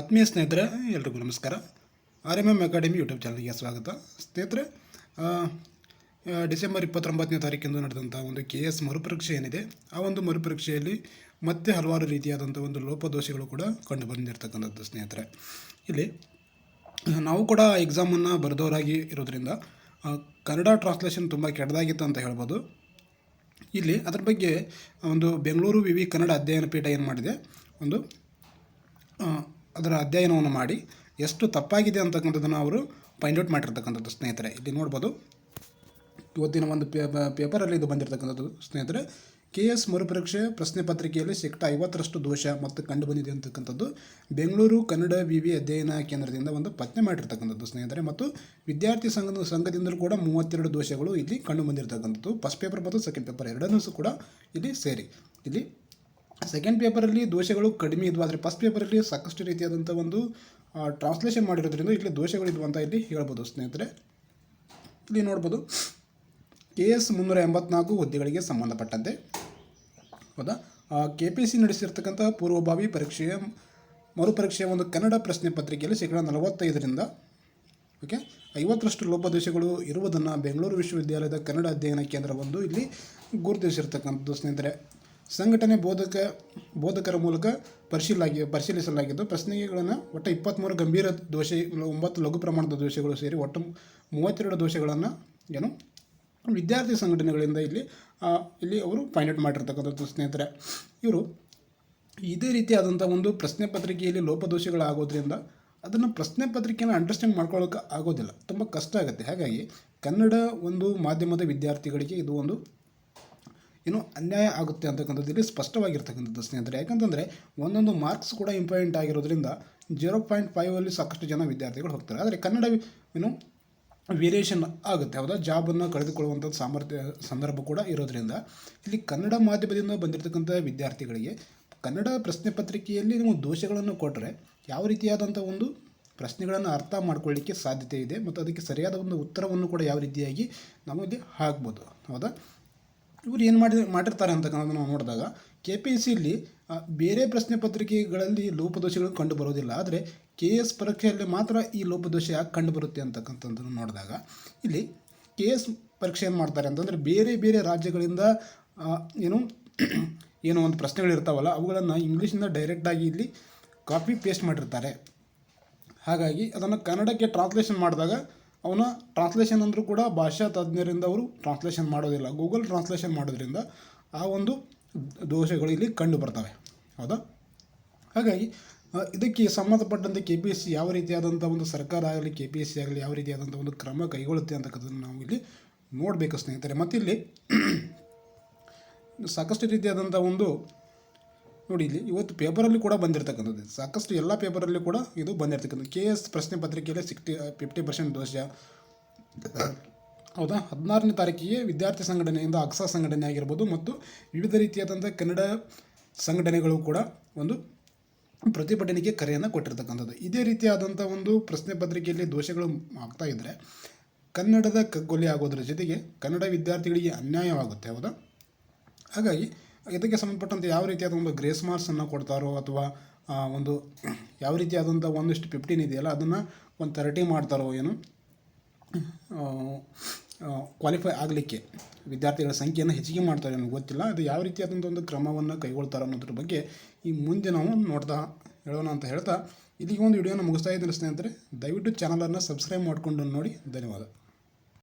ಆತ್ಮೀಯ ಸ್ನೇಹಿತರೆ, ಎಲ್ರಿಗೂ ನಮಸ್ಕಾರ. R M M academy YouTube ಚಾನಲ್ಗೆ ಸ್ವಾಗತ. ಸ್ನೇಹಿತರೆ ಡಿಸೆಂಬರ್ ಇಪ್ಪತ್ತೊಂಬತ್ತನೇ ತಾರೀಕಿಂದು ನಡೆದಂಥ ಒಂದು ಕೆ ಎಸ್ ಮರುಪರೀಕ್ಷೆ ಏನಿದೆ, ಆ ಒಂದು ಮರುಪರೀಕ್ಷೆಯಲ್ಲಿ ಮತ್ತೆ ಹಲವಾರು ರೀತಿಯಾದಂಥ ಒಂದು ಲೋಪದೋಷಗಳು ಕೂಡ ಕಂಡು ಬಂದಿರತಕ್ಕಂಥದ್ದು ಸ್ನೇಹಿತರೆ. ಇಲ್ಲಿ ನಾವು ಕೂಡ ಎಕ್ಸಾಮನ್ನು ಬರೆದವರಾಗಿ ಇರೋದ್ರಿಂದ ಕನ್ನಡ ಟ್ರಾನ್ಸ್ಲೇಷನ್ ತುಂಬ ಕೆಟ್ಟದಾಗಿತ್ತು ಅಂತ ಹೇಳ್ಬೋದು. ಇಲ್ಲಿ ಅದ್ರ ಬಗ್ಗೆ ಒಂದು ಬೆಂಗಳೂರು ವಿ ವಿ ಕನ್ನಡ ಅಧ್ಯಯನ ಪೀಠ ಏನು ಮಾಡಿದೆ, ಒಂದು ಅದರ ಅಧ್ಯಯನವನ್ನು ಮಾಡಿ ಎಷ್ಟು ತಪ್ಪಾಗಿದೆ ಅಂತಕ್ಕಂಥದ್ದನ್ನು ಅವರು ಫೈಂಡ್ ಔಟ್ ಮಾಡಿರ್ತಕ್ಕಂಥದ್ದು ಸ್ನೇಹಿತರೆ. ಇಲ್ಲಿ ನೋಡ್ಬೋದು, ಇವತ್ತಿನ ಒಂದು ಪೇಪರಲ್ಲಿ ಇದು ಬಂದಿರತಕ್ಕಂಥದ್ದು ಸ್ನೇಹಿತರೆ. ಕೆ ಎಸ್ ಮರುಪರೀಕ್ಷೆ ಪ್ರಶ್ನೆ ಪತ್ರಿಕೆಯಲ್ಲಿ ಶೇಕಡ ಐವತ್ತರಷ್ಟು ದೋಷ ಮತ್ತು ಕಂಡು ಬಂದಿದೆ ಅಂತಕ್ಕಂಥದ್ದು ಬೆಂಗಳೂರು ಕನ್ನಡ ವಿ ವಿ ಅಧ್ಯಯನ ಕೇಂದ್ರದಿಂದ ಒಂದು ಪತ್ತೆ ಮಾಡಿರ್ತಕ್ಕಂಥದ್ದು ಸ್ನೇಹಿತರೆ. ಮತ್ತು ವಿದ್ಯಾರ್ಥಿ ಸಂಘದ ಸಂಘದಿಂದಲೂ ಕೂಡ ಮೂವತ್ತೆರಡು ದೋಷಗಳು ಇಲ್ಲಿ ಕಂಡು ಬಂದಿರತಕ್ಕಂಥದ್ದು ಫಸ್ಟ್ ಪೇಪರ್ ಮತ್ತು ಸೆಕೆಂಡ್ ಪೇಪರ್ ಎರಡನ್ನೂ ಕೂಡ ಇಲ್ಲಿ ಸೇರಿ. ಇಲ್ಲಿ ಸೆಕೆಂಡ್ ಪೇಪರಲ್ಲಿ ದೋಷಗಳು ಕಡಿಮೆ ಇದ್ವು, ಆದರೆ ಫಸ್ಟ್ ಪೇಪರಲ್ಲಿ ಸಾಕಷ್ಟು ರೀತಿಯಾದಂಥ ಒಂದು ಟ್ರಾನ್ಸ್ಲೇಷನ್ ಮಾಡಿರೋದ್ರಿಂದ ಇಲ್ಲಿ ದೋಷಗಳಿದ್ವು ಅಂತ ಇಲ್ಲಿ ಹೇಳ್ಬೋದು ಸ್ನೇಹಿತರೆ. ಇಲ್ಲಿ ನೋಡ್ಬೋದು. ಕೆ ಎಸ್ ಮುನ್ನೂರ ಎಂಬತ್ನಾಲ್ಕು ಹುದ್ದೆಗಳಿಗೆ ಸಂಬಂಧಪಟ್ಟಂತೆ. ಹೌದಾ? ಕೆ ಪಿ ಸಿ ನಡೆಸಿರ್ತಕ್ಕಂಥ ಪೂರ್ವಭಾವಿ ಪರೀಕ್ಷೆಯ, ಮರುಪರೀಕ್ಷೆಯ ಒಂದು ಕನ್ನಡ ಪ್ರಶ್ನೆ ಪತ್ರಿಕೆಯಲ್ಲಿ ಶೇಕಡ ನಲವತ್ತೈದರಿಂದ, ಓಕೆ, ಐವತ್ತರಷ್ಟು ಲೋಪದೋಷಗಳು ಇರುವುದನ್ನು ಬೆಂಗಳೂರು ವಿಶ್ವವಿದ್ಯಾಲಯದ ಕನ್ನಡ ಅಧ್ಯಯನ ಕೇಂದ್ರವೊಂದು ಇಲ್ಲಿ ಗುರುತಿಸಿರ್ತಕ್ಕಂಥದ್ದು ಸ್ನೇಹಿತರೆ. ಸಂಘಟನೆ ಬೋಧಕ, ಬೋಧಕರ ಮೂಲಕ ಪರಿಶೀಲಾಗಿ, ಪರಿಶೀಲಿಸಲಾಗಿದ್ದು, ಪ್ರಶ್ನೆಗಳನ್ನು ಒಟ್ಟು ಇಪ್ಪತ್ತ್ಮೂರು ಗಂಭೀರ ದೋಷ, ಒಂಬತ್ತು ಲಘು ಪ್ರಮಾಣದ ದೋಷಗಳು ಸೇರಿ ಒಟ್ಟು ಮೂವತ್ತೆರಡು ದೋಷಗಳನ್ನು ಏನು ವಿದ್ಯಾರ್ಥಿ ಸಂಘಟನೆಗಳಿಂದ ಇಲ್ಲಿ ಇಲ್ಲಿ ಅವರು ಫೈಂಡ್ ಔಟ್ ಮಾಡಿರ್ತಕ್ಕಂಥದ್ದು ಸ್ನೇಹಿತರೆ. ಇವರು ಇದೇ ರೀತಿಯಾದಂಥ ಒಂದು ಪ್ರಶ್ನೆ ಪತ್ರಿಕೆಯಲ್ಲಿ ಲೋಪದೋಷಗಳಾಗೋದ್ರಿಂದ ಅದನ್ನು ಪ್ರಶ್ನೆ ಪತ್ರಿಕೆಯನ್ನು ಅಂಡರ್ಸ್ಟ್ಯಾಂಡ್ ಮಾಡ್ಕೊಳ್ಳೋಕೆ ಆಗೋದಿಲ್ಲ. ತುಂಬ ಕಷ್ಟ ಆಗುತ್ತೆ. ಹಾಗಾಗಿ ಕನ್ನಡ ಒಂದು ಮಾಧ್ಯಮದ ವಿದ್ಯಾರ್ಥಿಗಳಿಗೆ ಇದು ಒಂದು ಏನು ಅನ್ಯಾಯ ಆಗುತ್ತೆ ಅಂತಕ್ಕಂಥದ್ದು ಇಲ್ಲಿ ಸ್ಪಷ್ಟವಾಗಿರ್ತಕ್ಕಂಥದ್ದು ಸ್ನೇಹಿತರೆ ಯಾಕಂತಂದರೆ ಒಂದೊಂದು ಮಾರ್ಕ್ಸ್ ಕೂಡ ಇಂಪಾರ್ಟೆಂಟ್ ಆಗಿರೋದ್ರಿಂದ ಜೀರೋ ಪಾಯಿಂಟ್ ಫೈವಲ್ಲಿ ಸಾಕಷ್ಟು ಜನ ವಿದ್ಯಾರ್ಥಿಗಳು ಹೋಗ್ತಾರೆ. ಆದರೆ ಕನ್ನಡ ಏನು ವೇರಿಯೇಷನ್ ಆಗುತ್ತೆ. ಹೌದಾ? ಜಾಬನ್ನು ಕಳೆದುಕೊಳ್ಳುವಂಥ ಸಾಮರ್ಥ್ಯ, ಸಂದರ್ಭ ಕೂಡ ಇರೋದ್ರಿಂದ ಇಲ್ಲಿ ಕನ್ನಡ ಮಾಧ್ಯಮದಿಂದ ಬಂದಿರತಕ್ಕಂಥ ವಿದ್ಯಾರ್ಥಿಗಳಿಗೆ ಕನ್ನಡ ಪ್ರಶ್ನೆ ಪತ್ರಿಕೆಯಲ್ಲಿ ನೀವು ದೋಷಗಳನ್ನು ಕೊಟ್ಟರೆ ಯಾವ ರೀತಿಯಾದಂಥ ಒಂದು ಪ್ರಶ್ನೆಗಳನ್ನು ಅರ್ಥ ಮಾಡ್ಕೊಳ್ಳಿಕ್ಕೆ ಸಾಧ್ಯತೆ ಇದೆ ಮತ್ತು ಅದಕ್ಕೆ ಸರಿಯಾದ ಒಂದು ಉತ್ತರವನ್ನು ಕೂಡ ಯಾವ ರೀತಿಯಾಗಿ ನಾವು ಇಲ್ಲಿ ಹಾಕ್ಬೋದು ಹೌದಾ? ಇವರು ಏನು ಮಾಡಿ ಮಾಡಿರ್ತಾರೆ ಅಂತಕ್ಕಂಥದ್ದು ನಾವು ನೋಡಿದಾಗ ಕೆ ಪಿ ಎಸ್ ಸಿಯಲ್ಲಿ ಬೇರೆ ಪ್ರಶ್ನೆ ಪತ್ರಿಕೆಗಳಲ್ಲಿ ಲೋಪದೋಷಗಳು ಕಂಡು ಬರೋದಿಲ್ಲ. ಆದರೆ ಕೆ ಎಸ್ ಪರೀಕ್ಷೆಯಲ್ಲಿ ಮಾತ್ರ ಈ ಲೋಪದೋಷ ಯಾಕೆ ಕಂಡು ಬರುತ್ತೆ ಅಂತಕ್ಕಂಥದ್ದನ್ನು ನೋಡಿದಾಗ, ಇಲ್ಲಿ ಕೆ ಎಸ್ ಪರೀಕ್ಷೆ ಏನು ಮಾಡ್ತಾರೆ ಅಂತಂದರೆ ಬೇರೆ ಬೇರೆ ರಾಜ್ಯಗಳಿಂದ ಏನು ಏನು ಒಂದು ಪ್ರಶ್ನೆಗಳಿರ್ತಾವಲ್ಲ ಅವುಗಳನ್ನು ಇಂಗ್ಲೀಷಿಂದ ಡೈರೆಕ್ಟಾಗಿ ಇಲ್ಲಿ ಕಾಪಿ ಪೇಸ್ಟ್ ಮಾಡಿರ್ತಾರೆ. ಹಾಗಾಗಿ ಅದನ್ನು ಕನ್ನಡಕ್ಕೆ ಟ್ರಾನ್ಸ್ಲೇಷನ್ ಮಾಡಿದಾಗ ಅವನ ಟ್ರಾನ್ಸ್ಲೇಷನ್ ಅಂದರೂ ಕೂಡ ಭಾಷಾ ತಜ್ಞರಿಂದ ಅವರು ಟ್ರಾನ್ಸ್ಲೇಷನ್ ಮಾಡೋದಿಲ್ಲ. ಗೂಗಲ್ ಟ್ರಾನ್ಸ್ಲೇಷನ್ ಮಾಡೋದ್ರಿಂದ ಆ ಒಂದು ದೋಷಗಳು ಇಲ್ಲಿ ಕಂಡು ಬರ್ತವೆ. ಹೌದಾ? ಹಾಗಾಗಿ ಇದಕ್ಕೆ ಸಂಬಂಧಪಟ್ಟಂತೆ ಕೆ ಪಿ ಎಸ್ ಸಿ ಯಾವ ರೀತಿಯಾದಂಥ ಒಂದು ಸರ್ಕಾರ ಆಗಲಿ ಕೆ ಪಿ ಎಸ್ ಸಿ ಆಗಲಿ ಯಾವ ರೀತಿಯಾದಂಥ ಒಂದು ಕ್ರಮ ಕೈಗೊಳ್ಳುತ್ತೆ ಅಂತಕ್ಕಂಥದ್ದನ್ನು ನಾವು ಇಲ್ಲಿ ನೋಡಬೇಕು ಸ್ನೇಹಿತರೆ. ಮತ್ತಿಲ್ಲಿ ಸಾಕಷ್ಟು ರೀತಿಯಾದಂಥ ಒಂದು ನೋಡಿ, ಇಲ್ಲಿ ಇವತ್ತು ಪೇಪರಲ್ಲಿ ಕೂಡ ಬಂದಿರತಕ್ಕಂಥದ್ದು. ಸಾಕಷ್ಟು ಎಲ್ಲ ಪೇಪರಲ್ಲಿ ಕೂಡ ಇದು ಬಂದಿರತಕ್ಕಂಥದ್ದು. ಕೆ ಎಸ್ ಪ್ರಶ್ನೆ ಪತ್ರಿಕೆಯಲ್ಲಿ ಸಿಕ್ಸ್ಟಿ ಫಿಫ್ಟಿ ಪರ್ಸೆಂಟ್ ದೋಷ. ಹೌದಾ? ಹದಿನಾರನೇ ತಾರೀಕಿಗೆ ವಿದ್ಯಾರ್ಥಿ ಸಂಘಟನೆಯಿಂದ ಅಕ್ಸಾ ಸಂಘಟನೆ ಆಗಿರ್ಬೋದು ಮತ್ತು ವಿವಿಧ ರೀತಿಯಾದಂಥ ಕನ್ನಡ ಸಂಘಟನೆಗಳು ಕೂಡ ಒಂದು ಪ್ರತಿಭಟನೆಗೆ ಕರೆಯನ್ನು ಕೊಟ್ಟಿರ್ತಕ್ಕಂಥದ್ದು. ಇದೇ ರೀತಿಯಾದಂಥ ಒಂದು ಪ್ರಶ್ನೆ ಪತ್ರಿಕೆಯಲ್ಲಿ ದೋಷಗಳು ಆಗ್ತಾ ಇದ್ದರೆ ಕನ್ನಡದ ಕಗ್ಗೊಲೆ ಆಗೋದ್ರ ಜೊತೆಗೆ ಕನ್ನಡ ವಿದ್ಯಾರ್ಥಿಗಳಿಗೆ ಅನ್ಯಾಯವಾಗುತ್ತೆ. ಹೌದಾ? ಹಾಗಾಗಿ ಇದಕ್ಕೆ ಸಂಬಂಧಪಟ್ಟಂತೆ ಯಾವ ರೀತಿಯಾದ ಒಂದು ಗ್ರೇಸ್ ಮಾರ್ಕ್ಸನ್ನು ಕೊಡ್ತಾರೋ ಅಥವಾ ಒಂದು ಯಾವ ರೀತಿಯಾದಂಥ ಒಂದಿಷ್ಟು ಫಿಫ್ಟೀನ್ ಇದೆಯಲ್ಲ, ಅದನ್ನು ಒಂದು ತರ್ಟಿ ಮಾಡ್ತಾರೋ ಏನು ಕ್ವಾಲಿಫೈ ಆಗಲಿಕ್ಕೆ ವಿದ್ಯಾರ್ಥಿಗಳ ಸಂಖ್ಯೆಯನ್ನು ಹೆಚ್ಚಿಗೆ ಮಾಡ್ತಾರೆ ನನಗೆ ಗೊತ್ತಿಲ್ಲ. ಅದು ಯಾವ ರೀತಿಯಾದಂಥ ಒಂದು ಕ್ರಮವನ್ನು ಕೈಗೊಳ್ತಾರೆ ಅನ್ನೋದ್ರ ಬಗ್ಗೆ ಈ ಮುಂದೆ ನಾವು ನೋಡ್ತಾ ಹೇಳೋಣ ಅಂತ ಹೇಳ್ತಾ ಇಲ್ಲಿಗೆ ಒಂದು ವಿಡಿಯೋನ ಮುಗಿಸ್ತಾ ಇದ್ದೀನಿ ಸ್ನೇಹಿತರೆ. ದಯವಿಟ್ಟು ಚಾನಲನ್ನು ಸಬ್ಸ್ಕ್ರೈಬ್ ಮಾಡಿಕೊಂಡು ನೋಡಿ. ಧನ್ಯವಾದ.